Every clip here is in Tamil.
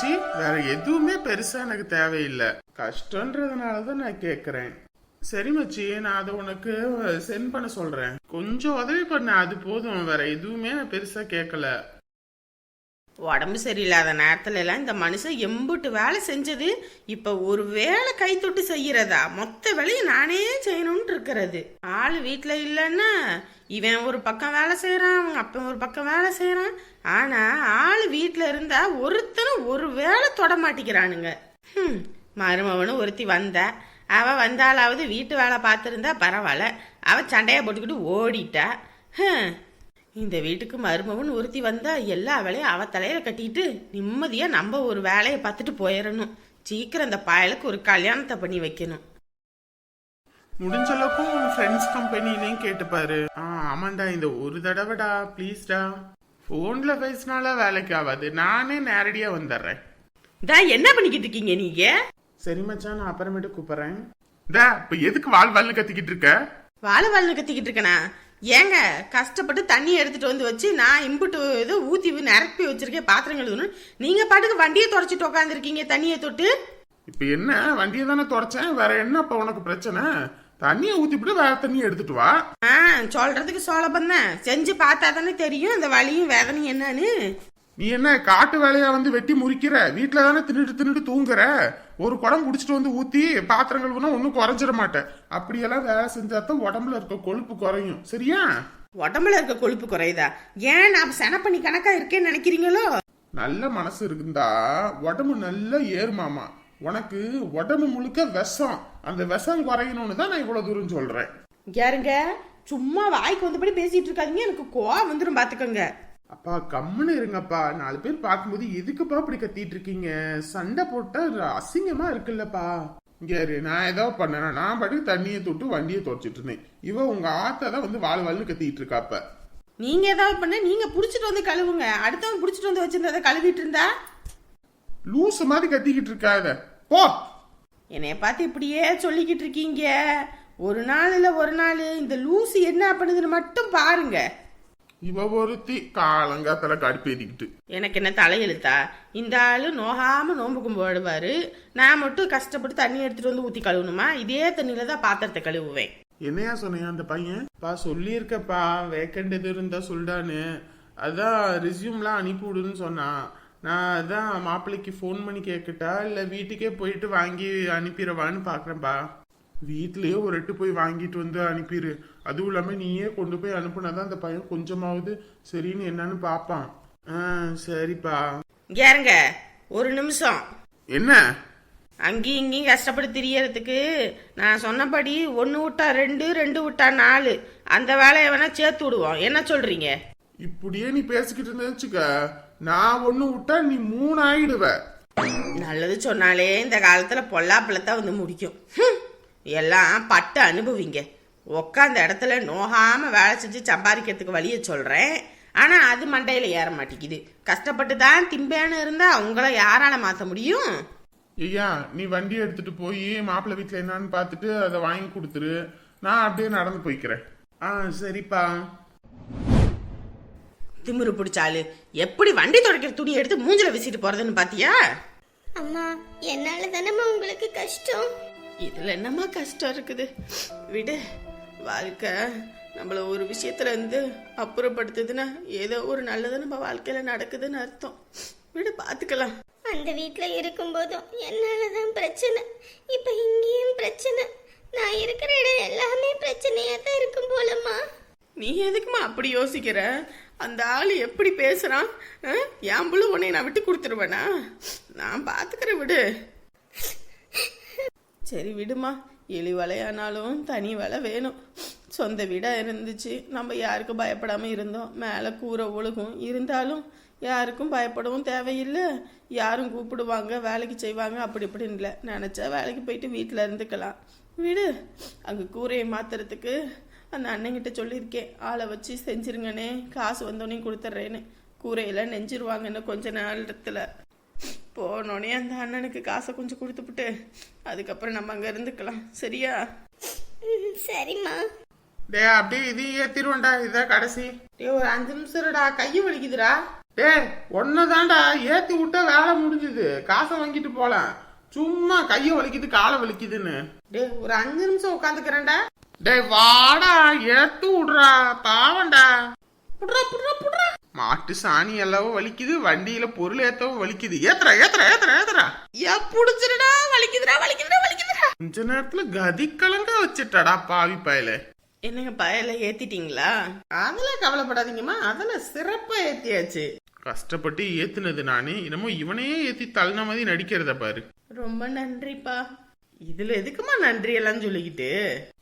மச்சி வேற எதுவுமே பெருசா எனக்கு தேவையில்லை. கஷ்டன்றதுனால தான் நான் கேக்குறேன். சரி மச்சி நான் அதை உனக்கு சென்ட் பண்ண சொல்றேன். கொஞ்சம் உதவி பண்ண அது போதும். வேற எதுவுமே நான் பெருசா கேட்கல உடம்பு சரியில்லாத நேரத்துல எல்லாம் இந்த மனுஷன் எம்புட்டு வேலை செஞ்சது இப்ப ஒரு வேலை கை தொட்டு செய்யறதா? மொத்த வேலையும் நானே செய்யணும்னு இருக்கிறது. ஆள் வீட்டுல இல்லைன்னா இவன் ஒரு பக்கம் வேலை செய்யறான் அவங்க அப்பன் ஒரு பக்கம் வேலை செய்யறான் ஆனா ஆள் வீட்டில் இருந்தா ஒருத்தனும் ஒரு வேலை தொட மாட்டிக்கிறானுங்க. ஹம், மருமவனும் ஒருத்தி வந்தா அவ வந்தாலாவது வீட்டு வேலை பார்த்துருந்தா பரவாயில்ல. அவ சண்டையை போட்டுக்கிட்டு ஓடிட்டா. இந்த வீட்டுக்கு மருமகன் ஒருத்தி வந்தா எல்லா வேலையும் அவ தலையில கட்டிட்டு நிம்மதியா நம்ம ஒரு வேலையை பார்த்துட்டு போயிடணும். சீக்கிரம் அந்த பயலுக்கு ஒரு கல்யாணத்தை பண்ணி வைக்கணும். முடிஞ்ச அளவுக்கும் ஃப்ரெண்ட்ஸ் கம்பெனிலையும் கேட்டுப்பாரு. ஆ ஆமாண்டா இந்த ஒரு தடவைடா ப்ளீஸ்டா ஃபோன்ல பேசினால வேலைக்கு ஆகாது. நானே நேரடியா வந்துடுறேன். தான் என்ன பண்ணிக்கிட்டு இருக்கீங்க நீங்க? சரி மச்சான் நான் அப்புறமேட்டு கூப்பிடுறேன். டா இப்ப எதுக்கு வாழ் வாழ்னு கத்திக்கிட்டு இருக்க? வாழை வாழ்னு கத்திக்கிட்டு இருக்கனா? ஏங்க கஷ்டப்பட்டு தண்ணி எடுத்துட்டு வந்து வச்சு நான் இம்புட்டு இது ஊத்தி நிரப்பி வச்சிருக்கேன் பாத்திரம் கழுவணும் நீங்க பாட்டுக்கு வண்டியை தொடச்சிட்டு உட்காந்துருக்கீங்க தண்ணியை தொட்டு. இப்ப என்ன வண்டியை தானே தொடச்சேன்? வேற என்ன இப்ப உனக்கு பிரச்சனை? தண்ணியை ஊத்திவிட்டு வேற தண்ணியை எடுத்துட்டு வா. ஆ சொல்றதுக்கு சோழபம் தான். செஞ்சு பார்த்தா தானே தெரியும் இந்த வலியும் வேதனையும் என்னன்னு. நீ என்ன காட்டு வேலையா வந்து வெட்டி முறிக்கிற? வீட்டுல தானே தின்னுட்டு தின்னுட்டு தூங்குற? ஒரு குடம் குடிச்சிட்டு வந்து ஊத்தி பாத்திரம் கழுவுனா ஒன்னும் குறைஞ்சிட மாட்டேன். அப்படியெல்லாம் வேலை செஞ்சாதான் உடம்புல இருக்க கொழுப்பு குறையும். சரியா? உடம்புல இருக்க கொழுப்பு குறையுதா? ஏன் நான் செனப்பண்ணி கணக்கா இருக்கேன்னு நினைக்கிறீங்களோ? நல்ல மனசு இருந்தா உடம்பு நல்லா ஏறுமாமா. உனக்கு உடம்பு முழுக்க விஷம். அந்த விஷம் குறையணும்னு தான் நான் இவ்வளவு தூரம் சொல்றேன். யாருங்க சும்மா வாய்க்கு வந்தபடி பேசிட்டு இருக்காதீங்க. எனக்கு கோவம் வந்துடும் பாத்துக்கோங்க. அப்பா கம்முன்னு இருங்கப்பா. நாலு பேர் பார்க்கும்போது எதுக்குப்பா இப்படி கத்திட்டு இருக்கீங்க? சண்டை போட்டா அசிங்கமா இருக்குல்லப்பா. இரு, நான் ஏதோ பண்ணேன் நான் பாட்டுக்கு தண்ணியை தொட்டு வண்டியை துடைச்சிட்டு இருந்தேன். இவ உங்க ஆத்தா தான் வந்து வாழ் வாழ்னு கத்திட்டு இருக்காப்ப நீங்க ஏதாவது பண்ண. நீங்க புடிச்சிட்டு வந்து கழுவுங்க. அடுத்தவங்க புடிச்சிட்டு வந்து வச்சிருந்ததை கழுவிட்டு இருந்தா? லூசு மாதிரி கத்திக்கிட்டு இருக்காத போ. என்னைய பார்த்து இப்படியே சொல்லிக்கிட்டு இருக்கீங்க. ஒரு நாள் இல்ல ஒரு நாள் இந்த லூசு என்ன பண்ணுதுன்னு மட்டும் பாருங்க. இவ ஒருத்தி காலங்காத்தல கடுப்பேத்திக்கிட்டு. எனக்கு என்ன தலையெழுத்தா? இந்த ஆளு நோகாம நோம்பு கும்பிடுவாரு நான் மட்டும் கஷ்டப்பட்டு தண்ணி எடுத்துட்டு வந்து ஊத்தி கழுவணுமா? இதே தண்ணியில தான் பாத்திரத்தை கழுவுவேன். என்னையா சொன்னையா அந்த பையன்? பா சொல்லியிருக்கப்பா வேக்கண்ட் எது இருந்தா சொல்டான்னு அதான் ரெஸ்யூம்லாம் அனுப்பி விடுன்னு சொன்னான். நான் அதான் மாப்பிள்ளைக்கு ஃபோன் பண்ணி கேட்கட்டா இல்லை வீட்டுக்கே போயிட்டு வாங்கி அனுப்பிடவான்னு பார்க்குறேன்ப்பா வீட்லயே ஒரு எட்டு போய் வாங்கிட்டு வந்து அனுப்பிடு அதுவும் இல்லாமல் நீயே கொண்டு போய் அனுப்புனாதான் அந்த பையன் கொஞ்சமாவது சரின்னு என்னன்னு பார்ப்பான் ஆ சரிப்பா. இங்க இருங்க. ஒரு நிமிஷம். என்ன? அங்கேயும் இங்கேயும் கஷ்டப்பட்டு திரியறதுக்கு நான் சொன்னபடி ஒன்று விட்டா ரெண்டு ரெண்டு விட்டா நாலு. அந்த வேலையை வேணா சேர்த்து விடுவோம். என்ன சொல்றீங்க? இப்படியே நீ பேசிக்கிட்டு இருந்தேன்னு வச்சுக்க. நான் ஒன்று விட்டா நீ மூணு ஆயிடுவ நல்லது சொன்னாலே இந்த காலத்துல பொல்லாப்பழத்தான் வந்து முடிக்கும். எல்லாம் பட்டு அனுபவிங்க. உக்காந்த இடத்துல நோகாம வேலை செஞ்சு சம்பாதிக்கிறதுக்கு வழிய சொல்றேன். ஆனா அது மண்டையில ஏற மாட்டேங்குது. கஷ்டப்பட்டு தான் திம்பேன்னு இருந்தா அவங்கள யாரால மாத்த முடியும்? ஐயா நீ வண்டி எடுத்துட்டு போய் மாப்பிள்ளை வீட்டில் என்னன்னு பார்த்துட்டு அதை வாங்கி கொடுத்துரு. நான் அப்படியே நடந்து போய்க்கிறேன். ஆ சரிப்பா. திமிரு பிடிச்சாலு. எப்படி வண்டி துடைக்கிற துணி எடுத்து மூஞ்சில வீசிட்டு போறதுன்னு பாத்தியா? அம்மா என்னால தானம்மா உங்களுக்கு கஷ்டம். இதுல என்னம்மா கஷ்டம் இருக்குது? விடு. வாழ்க்கை நம்மள ஒரு விஷயத்துல இருந்து அப்புறப்படுத்துதுன்னா ஏதோ ஒரு நல்லது நம்ம வாழ்க்கையில நடக்குதுன்னு அர்த்தம். விடு பாத்துக்கலாம். அந்த வீட்ல இருக்கும்போதும் என்னால தான் பிரச்சனை. இப்ப இங்கேயும் பிரச்சனை. நான் இருக்கிற இடம் எல்லாமே பிரச்சனையா தான் இருக்கும் போலம்மா. நீ எதுக்குமா அப்படி யோசிக்கிற? அந்த ஆள் எப்படி பேசுகிறான் என் புள்ள உன்னை நான் விட்டு கொடுத்துருவேனா? நான் பார்த்துக்கிறேன் விடு. சரி விடுமா. எலி வலையானாலும் தனி வலை வேணும். சொந்த வீடாக இருந்துச்சு. நம்ம யாருக்கும் பயப்படாமல் இருந்தோம். மேலே கூரை ஒழுகும். இருந்தாலும் யாருக்கும் பயப்படவும் தேவையில்லை. யாரும் கூப்பிடுவாங்க வேலைக்கு செய்வாங்க அப்படி இப்படின்னு இல்லை. நினச்சா வேலைக்கு போயிட்டு வீட்டில் இருந்துக்கலாம். விடு. அங்கே கூரையை மாற்றுறதுக்கு அந்த அண்ணங்கிட்ட சொல்லியிருக்கேன். ஆளை வச்சு செஞ்சிருங்கண்ணே. காசு வந்தோடனே கொடுத்துட்றேன்னு கூரையெல்லாம் நெஞ்சிருவாங்க இன்னும் கொஞ்ச நேரத்தில் போனோடனே அந்த அண்ணனுக்கு காசை கொஞ்சம் கொடுத்துப்புட்டு அதுக்கப்புறம் நம்ம அங்கே இருந்துக்கலாம். சரியா? ம், சரிம்மா. டே அப்படியே இதையும் ஏத்திருவேன்டா இதான் கடைசி. டேய் ஒரு அஞ்சு நிமிஷம்டா கையை வலிக்குதுடா. டேய் ஒன்னதான்டா ஏத்தி விட்டா வேலை முடிஞ்சுது. காசை வாங்கிட்டு போலாம். சும்மா கைய வலிக்குது காலை வலிக்குதுன்னு. டேய் ஒரு அஞ்சு நிமிஷம் உட்காந்துக்கிறேன்டா. டேய் வாடா ஏத்து விடுறா. பாவண்டா புட்றா புட்றா புட்றா. மாட்டு சாணி எல்லாம் வலிக்குது வண்டியில பொருள் ஏத்தவும் வலிக்குது. ஏத்துறா ஏத்துறா ஏத்துறா ஏத்துறா ஏ புடிச்சிருடா வலிக்குதுடா வலிக்குதுடா வலிக்குதுடா. கொஞ்ச நேரத்துல கதி கலங்க வச்சுட்டாடா பாவி பயல. என்னங்க பயல ஏத்திட்டீங்களா? அதெல்லாம் கவலைப்படாதீங்கம்மா அதெல்லாம் சிறப்பா ஏத்தியாச்சு. கஷ்டப்பட்டு ஏத்துனது நானு. என்னமோ இவனையே ஏத்தி தள்ளின மாதிரி நடிக்கிறத பாரு. ரொம்ப நன்றிப்பா. இதுல எதுக்குமா நன்றி எல்லாம் சொல்லிக்கிட்டு?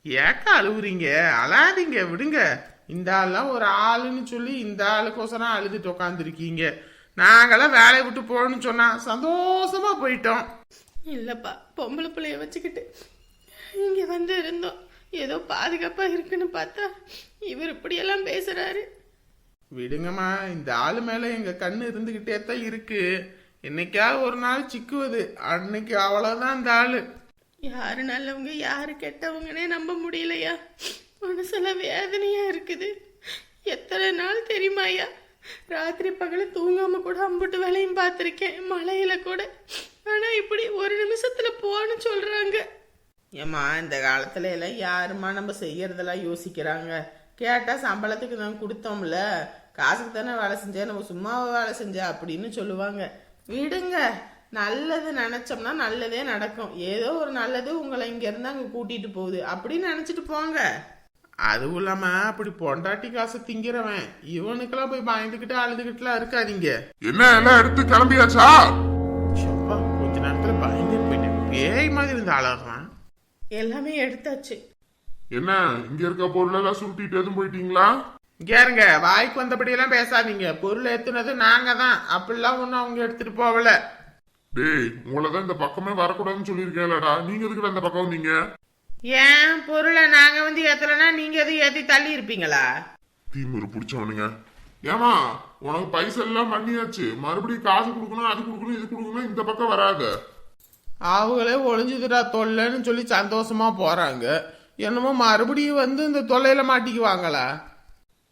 ஏக்கா அழுவுறீங்க? அழாதீங்க விடுங்க. இந்த ஆள்லாம் ஒரு ஆளுன்னு சொல்லி இந்த ஆளுக்கோசரம் அழுதுட்டு உட்காந்துருக்கீங்க நாங்கெல்லாம் வேலையை விட்டு போகணும்னு சொன்னா சந்தோஷமா போயிட்டோம். இல்லப்பா பொம்பளை பிள்ளைய வச்சுக்கிட்டு இங்க வந்து இருந்தோம். ஏதோ பாதுகாப்பா இருக்குன்னு பார்த்தா இவர் இப்படியெல்லாம் பேசுறாரு. விடுங்கம்மா இந்த ஆளு மேல எங்க கண்ணு இருந்துகிட்டே தான் இருக்கு. என்னைக்காவது ஒரு நாள் சிக்குவது. அன்னைக்கு அவ்வளவுதான் இந்த ஆளு. யாரு நல்லவங்க யாரு கெட்டவங்கன்னே நம்ப முடியலையா? மனசுல வேதனையா இருக்குது. எத்தனை நாள் தெரியுமாயா ராத்திரி பகல தூங்காம கூட அம்புட்டு வேலையும் பார்த்துருக்கேன் மழையில கூட. ஆனா இப்படி ஒரு நிமிஷத்துல போன்னு சொல்றாங்க. ஏம்மா இந்த காலத்துல எல்லாம் யாருமா நம்ம செய்யறதெல்லாம் யோசிக்கிறாங்க? கேட்டா சம்பளத்துக்கு தான் கொடுத்தோம்ல. காசுக்கு தானே வேலை செஞ்சேன் நம்ம சும்மாவா வேலை செஞ்சா அப்படின்னு சொல்லுவாங்க. விடுங்க நல்லது நினைச்சோம்னா நல்லதே நடக்கும். ஏதோ ஒரு நல்லது உங்களை இங்க இருந்து அங்க கூட்டிட்டு போகுது. அப்படின்னு நினைச்சிட்டு போங்க. அதுவும் இல்லாம அப்படி பொண்டாட்டி காசை திங்கிறவன் இவனுக்கெல்லாம் போய் பயந்துகிட்டு அழுதுகிட்டுலாம் இருக்காதீங்க. என்ன எல்லாம் எடுத்து கிளம்பியாச்சா? கொஞ்ச நேரத்துல பயந்து போயிட்டேன். பேய் மாதிரி இருந்த அழகான் எல்லாமே எடுத்தாச்சு. என்ன இங்க இருக்க பொருள் எல்லாம் சுருட்டிட்டு எதுவும் போயிட்டீங்களா? இங்க இருங்க வாய்க்கு வந்தபடி எல்லாம் பேசாதீங்க. பொருள் ஏத்துனது நாங்க தான் அப்படிலாம் ஒண்ணும் அவங்க எடுத்துட்டு போகல. டேய் உங்களை தான் இந்த பக்கமே வரக்கூடாதுன்னு சொல்லியிருக்கேன்லடா. நீங்க எதுக்கு அந்த பக்கம் வந்தீங்க? ஏன் பொருளை நாங்க வந்து ஏத்தலைன்னா நீங்க எதுவும் ஏத்தி தள்ளி இருப்பீங்களா? தீமுரு பிடிச்சவனுங்க. ஏமா உனக்கு பைசா எல்லாம் பண்ணியாச்சு. மறுபடியும் காசு கொடுக்கணும் அது கொடுக்கணும் இது கொடுக்கணும் இந்த பக்கம் வராத. அவங்களே ஒளிஞ்சுதுடா தொல்லைன்னு சொல்லி சந்தோஷமா போறாங்க. என்னமோ மறுபடியும் வந்து இந்த தொல்லையில மாட்டிக்குவாங்களா?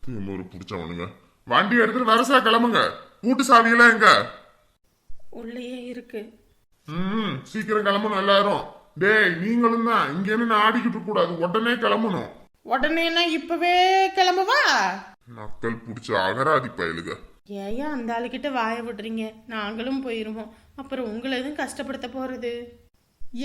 தீமுரு பிடிச்சவனுங்க. வண்டி எடுத்துட்டு வரசா கிளம்புங்க. கூட்டு சாவியெல்லாம் எங்க? உள்ளேயே இருக்கு. ம் சீக்கிரம் கிளம்பணும் எல்லாரும். டேய் நீங்களும் தான். இங்க இருந்து ஆடிக்கிட்டு கூடாது. உடனே கிளம்பணும். உடனேனா இப்பவே கிளம்பவா? நக்கல் பிடிச்ச அகராதி பயலுக. ஏயா அந்த ஆளுகிட்ட வாய விடுறீங்க. நாங்களும் போயிருவோம். அப்புறம் உங்களை எதுவும் கஷ்டப்படுத்த போறது?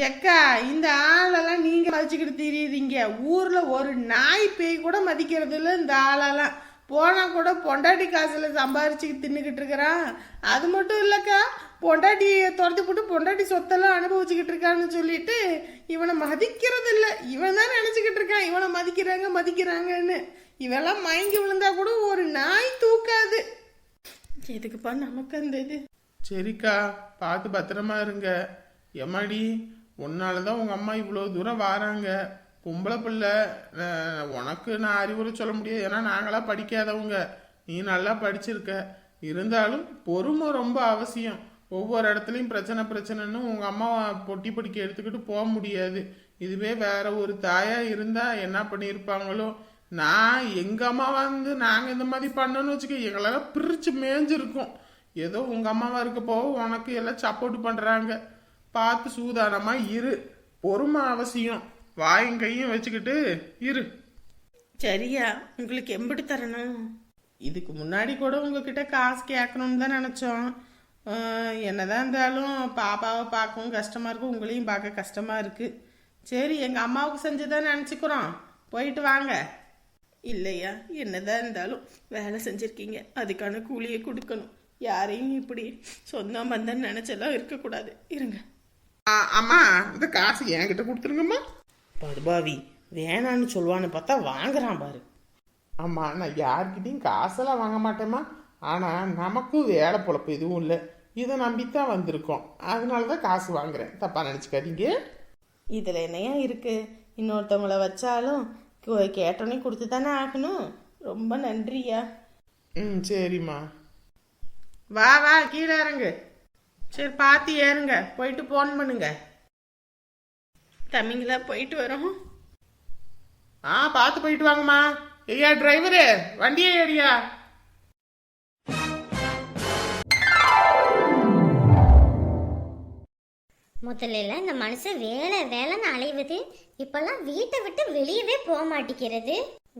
எக்கா இந்த ஆளெல்லாம் நீங்க மதிச்சுக்கிட்டு தெரியுறீங்க. ஊர்ல ஒரு நாய் பேய் கூட மதிக்கிறது இல்ல இந்த ஆளெல்லாம். போனால் கூட பொண்டாட்டி காசில் சம்பாரிச்சு தின்னுக்கிட்டு இருக்கிறான். அது மட்டும் இல்லைக்கா பொண்டாட்டியை துரத்தி போட்டு பொண்டாட்டி சொத்தெல்லாம் அனுபவிச்சுக்கிட்டு இருக்கான்னு சொல்லிட்டு இவனை மதிக்கிறது இல்லை இவன் தான் நினச்சிக்கிட்டு இருக்கான் இவனை மதிக்கிறாங்க மதிக்கிறாங்கன்னு. இவெல்லாம் மயங்கி விழுந்தா கூட ஒரு நாய் தூக்காது. எதுக்குப்பா நமக்கு அந்த இது? சரிக்கா பார்த்து பத்திரமா இருங்க. எம்மாடி உன்னாலதான் உங்கள் அம்மா இவ்வளோ தூரம் வாராங்க. பொம்பளை பிள்ளை உனக்கு நான் அறிவுரை சொல்ல முடியாது. ஏன்னா நாங்களாம் படிக்காதவங்க. நீ நல்லா படிச்சிருக்க. இருந்தாலும் பொறுமை ரொம்ப அவசியம். ஒவ்வொரு இடத்துலையும் பிரச்சனை பிரச்சனைன்னு உங்கள் அம்மா பொட்டி படிக்க எடுத்துக்கிட்டு போக முடியாது. இதுவே வேற ஒரு தாயா இருந்தால் என்ன பண்ணியிருப்பாங்களோ? நான் எங்கள் அம்மா வந்து நாங்கள் இந்த மாதிரி பண்ணோன்னு வச்சுக்க எங்களால் பிரித்து மேய்ஞ்சிருக்கோம் ஏதோ உங்கள் அம்மாவா இருக்க போக உனக்கு எல்லாம் சப்போர்ட் பண்ணுறாங்க பார்த்து சூதானமாக இரு. பொறுமை அவசியம். வாயும் கையும் வச்சுக்கிட்டு இரு. சரியா? உங்களுக்கு எம்பிட்டு தரணும். இதுக்கு முன்னாடி கூட உங்ககிட்ட காசு கேட்கணும்னு தான் நினச்சோம். என்னதான் இருந்தாலும் பாப்பாவை பார்க்கவும் கஷ்டமா இருக்கும் உங்களையும் பார்க்க கஷ்டமா இருக்கு. சரி எங்கள் அம்மாவுக்கு செஞ்சுதான் நினச்சிக்கிறோம். போயிட்டு வாங்க. இல்லையா? என்னதான் இருந்தாலும் வேலை செஞ்சுருக்கீங்க. அதுக்கான கூலியை கொடுக்கணும். யாரையும் இப்படி சொந்தம் பந்தம் நினச்செல்லாம் இருக்கக்கூடாது. இருங்க. அம்மா இந்த காசு என்கிட்ட கொடுத்துருங்கம்மா. படுபாவி வேணான்னு சொல்லுவான்னு பார்த்தா வாங்குறான் பாரு. ஆமா நான் யார்கிட்டயும் காசெல்லாம் வாங்க மாட்டேம்மா. ஆனா நமக்கும் வேலை பொழப்பு எதுவும் இல்லை. இதை நம்பித்தான் வந்திருக்கோம். அதனால தான் காசு வாங்குறேன். தப்பா நினச்சிக்காதீங்க. இதில் என்னையா இருக்கு? இன்னொருத்தவங்கள வச்சாலும் கேட்டோன்னே கொடுத்து தானே ஆகணும். ரொம்ப நன்றியா. ம் சரிம்மா. வா வா கீழே இறங்கு. சரி பார்த்து ஏறுங்க. போயிட்டு ஃபோன் பண்ணுங்க. தமிங்களா போயிட்டு வரோம். ஆ பார்த்து போயிட்டு வாங்கம்மா. ஐயா டிரைவரு வண்டியே ஏடியா முதல்ல இந்த மனுஷன் வேலை வேலைன்னு அலைவது இப்பெல்லாம் வீட்டை விட்டு வெளியவே போக மாட்டேங்கிறது.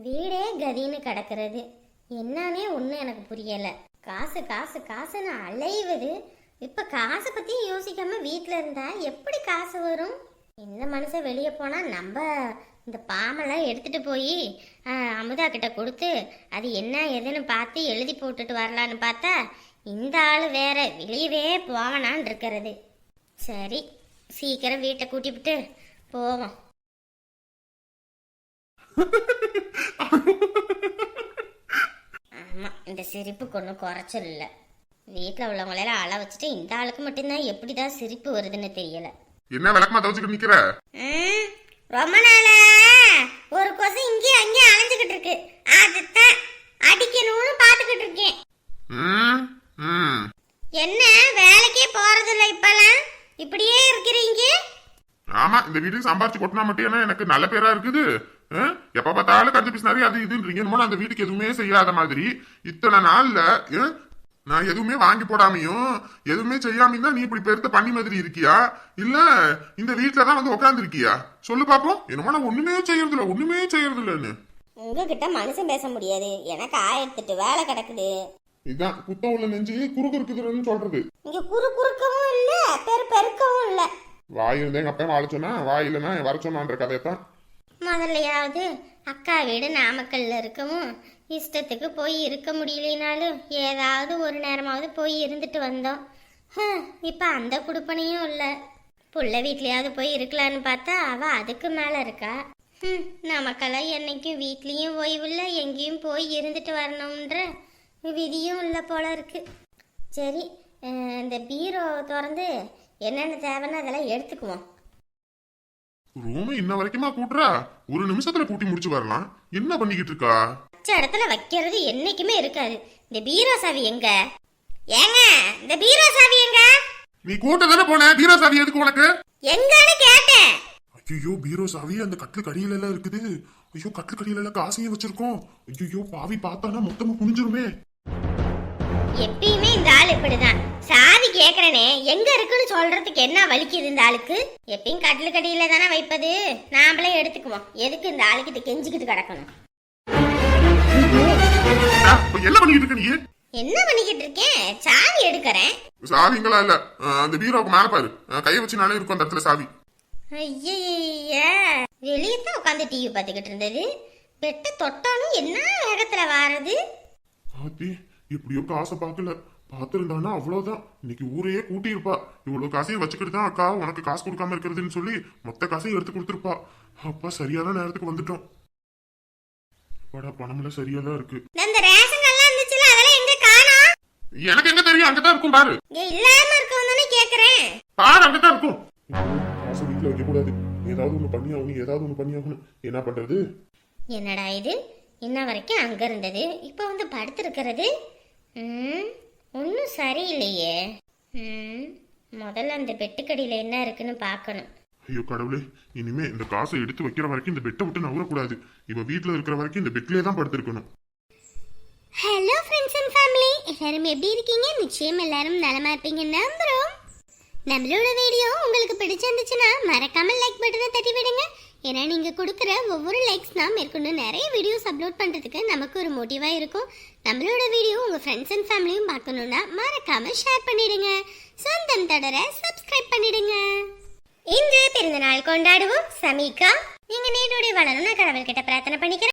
வீடே கதின்னு கிடக்கிறது. என்னன்னே ஒன்றும் எனக்கு புரியலை. காசு காசு காசுன்னு அலைவது. இப்போ காசை பற்றியும் யோசிக்காமல் வீட்டில் இருந்தால் எப்படி காசு வரும்? இந்த மனுஷன் வெளியே போனா நம்ம இந்த பாமெல்லாம் எடுத்துட்டு போய் அமுதா கிட்ட கொடுத்து அது என்ன ஏதுன்னு பார்த்து எழுதி போட்டுட்டு வரலான்னு பார்த்தா இந்த ஆள் வேற வெளியவே போவனான் இருக்கிறது. சரி சீக்கிரம் வீட்டை கூட்டிவிட்டு போவோம். ஆமா இந்த சிரிப்புக்கு ஒன்றும் குறைச்சல இல்லை. வீட்டில் உள்ளவங்களெல்லாம் அள வச்சுட்டு இந்த ஆளுக்கு மட்டும்தான் எப்படிதான் சிரிப்பு வருதுன்னு தெரியலை. என்ன விளக்கமா தவச்சுக்கிட்டு நிக்கிற? ரொம்ப நாளா. ஒரு கொசு இங்கேயும் அங்கேயும் அலைஞ்சுக்கிட்டு இருக்கு. அதுதான் அடிக்கணும்னு பார்த்துக்கிட்டு இருக்கேன். என்ன வேலைக்கே போறதில்ல இப்பெல்லாம்? இப்படியே இருக்கிறீங்க? ஆமா இந்த வீட்டுக்கு சம்பாரிச்சு கொட்டினா மட்டும் என்ன எனக்கு நல்ல பேரா இருக்குது? எப்ப பார்த்தாலும் கஞ்ச பிசினாரி அது இதுன்றீங்க. அந்த வீட்டுக்கு எதுவுமே செய்யாத மாதிரி. இத்தனை நாள்ல? நான் எதுவுமே வாங்கி போடாமையும் எதுவுமே செய்யாமையும் தான் நீ இப்படி பெருத்த பண்ணி மாதிரி இருக்கியா? இல்ல இந்த வீட்டுல தான் வந்து உட்கார்ந்து இருக்கியா சொல்லு பாப்போம். என்னமோ நான் ஒண்ணுமே செய்யறது இல்ல ஒண்ணுமே செய்யறது இல்லன்னு உங்ககிட்ட மனுஷன் பேச முடியாது. எனக்கு ஆயிரத்தெட்டு வேலை கிடக்குது. இதான் குத்தம் உள்ள நெஞ்சு குறுக்கு இருக்குதுன்னு சொல்றது. இங்க குறு குறுக்கவும் இல்ல பெரு பெருக்கவும் இல்ல. வாய் இருந்தா எங்க அப்பா வாழ சொன்னா வாய் இல்லைன்னா வர சொன்னான்ற கதையத்தான். முதல்லையாவது அக்கா வீடு நாமக்கல்ல இருக்கவும் இஷ்டத்துக்கு போய் இருக்க முடியலனாலும் ஏதாவது ஒரு நேரமாவது போய் இருந்துட்டு வந்தோம். ஹம், இப்ப அந்த குடுப்பனையும் இல்ல. புள்ள வீட்லயாவது போய் இருக்கலான்னு பார்த்தா அவ அதுக்கு மேல இருக்கா. ம் நமக்கெல்லாம் என்னைக்கும் வீட்லயும் ஓய்வு எங்கேயும் போய் இருந்துட்டு வரணும்ன்ற விதியும் இல்லை போல இருக்கு. சரி இந்த பீரோ திறந்து என்னென்ன தேவைன்னு அதெல்லாம் எடுத்துக்குவோம். ரூம் இன்ன வரைக்குமா கூட்டுறா? ஒரு நிமிஷத்துல கூட்டி முடிச்சு வரலாம். என்ன பண்ணிக்கிட்டு இருக்கா? வச்ச இடத்துல வைக்கிறது என்னைக்குமே இருக்காது. இந்த பீரோ சாவி எங்க? ஏங்க இந்த பீரோ சாவி எங்க? நீ கூட்ட தானே போன? பீரோ சாவி எதுக்கு உனக்கு? எங்கன்னு கேட்டேன். ஐயோ பீரோ சாவி அந்த கட்டில் கடியில எல்லாம் இருக்குது. ஐயோ கட்டில் கடியில எல்லாம் காசையும் வச்சிருக்கோம். ஐயோ பாவி பார்த்தானா மொத்தமா குனிஞ்சிருமே. எப்பயுமே இந்த ஆள் இப்படிதான். சாவி கேக்குறனே எங்க இருக்குன்னு சொல்றதுக்கு என்ன வலிக்குது இந்த ஆளுக்கு? எப்பயும் கட்டில் கடியில தானே வைப்பது. நாமளே எடுத்துக்குவோம். எதுக்கு இந்த ஆளுக்கிட்ட கெஞ்சிக்கிட்டு கிடக்கணும்? என்ன பண்ணிக்கிட்டு இருக்க நீ? என்ன பண்ணிக்கிட்டு இருக்கேன் சாவி எடுக்கிறேன். சாவிங்களா இல்ல? அந்த பீரோவுக்கு மேல பாரு. கையை வச்சுனாலே இருக்கும் அந்த இடத்துல சாவி. ஐய வெளியே தான் உட்காந்து டிவி பார்த்துக்கிட்டு இருந்தது. பெட்ட தொட்டாலும் என்ன வேகத்துல வாரது? ஆத்தி எப்படியோ காசை பார்க்கல. பார்த்துருந்தானா இன்னைக்கு ஊரையே கூட்டி இருப்பா இவ்வளவு காசையும் வச்சுக்கிட்டு தான் அக்கா உனக்கு காசு கொடுக்காம இருக்கிறதுன்னு சொல்லி மொத்த காசையும் எடுத்து கொடுத்துருப்பா. அப்பா சரியான நேரத்துக்கு வந்துட்டோம். படா பணம்லாம் சரியா தான் இருக்கு. இந்த ரேஷன் எல்லாம் இருந்துச்சுல அதெல்லாம் எங்க காணோம் எனக்கு எங்க தெரியும்? அங்கதான் இருக்கும் பாரு. இல்லாம இருக்கவும் தானே கேக்குறேன். பாரு அங்கதான் இருக்கும். காசு வீட்டுல வைக்க கூடாது ஏதாவது ஒண்ணு பண்ணி ஆகணும் ஏதாவது ஒண்ணு பண்ணி ஆகணும். என்ன பண்றது? என்னடா இது? இன்ன வரைக்கும் அங்க இருந்தது இப்போ வந்து படுத்திருக்கிறது. ம் ஒன்றும் சரியில்லையே. ம் முதல்ல அந்த பெட்டுக்கடியில் என்ன இருக்குன்னு பார்க்கணும். ஐயோ கடவுளே இனிமே இந்த காசை எடுத்து வைக்கிற வரைக்கும் இந்த பெட்டை விட்டு நகரக்கூடாது. இவ வீட்டுல இருக்கிற வரைக்கும் இந்த பெட்லயே தான் படுத்திருக்கணும். ஹலோ ஃப்ரெண்ட்ஸ் அண்ட் ஃபேமிலி எல்லாரும் எப்படி இருக்கீங்க? நிச்சயம் எல்லாரும் நலமா இருப்பீங்க நம்புறோம். நம்மளோட வீடியோ உங்களுக்கு பிடிச்சிருந்துச்சுன்னா மறக்காம லைக் பட்டனை தட்டி விடுங்க. ஏன்னா நீங்க கொடுக்குற ஒவ்வொரு லைக்ஸ் தான் மேற்கொண்டு நிறைய வீடியோஸ் அப்லோட் பண்றதுக்கு நமக்கு ஒரு மோட்டிவாக இருக்கும். நம்மளோட வீடியோ உங்க ஃப்ரெண்ட்ஸ் அண்ட் ஃபேமிலியும் பார்க்கணும்னா மறக்காம ஷேர் பண்ணிடுங்க. சொந்தம் தொடர சப்ஸ்கிரைப் பண்ணிடுங்க. இன்று பிறந்த நாள் கொண்டாடுவோம். சமீகா நீங்க நீடோடி வளரணும் கடவுள்கிட்ட பிரார்த்தனை பண்ணிக்கிறேன்.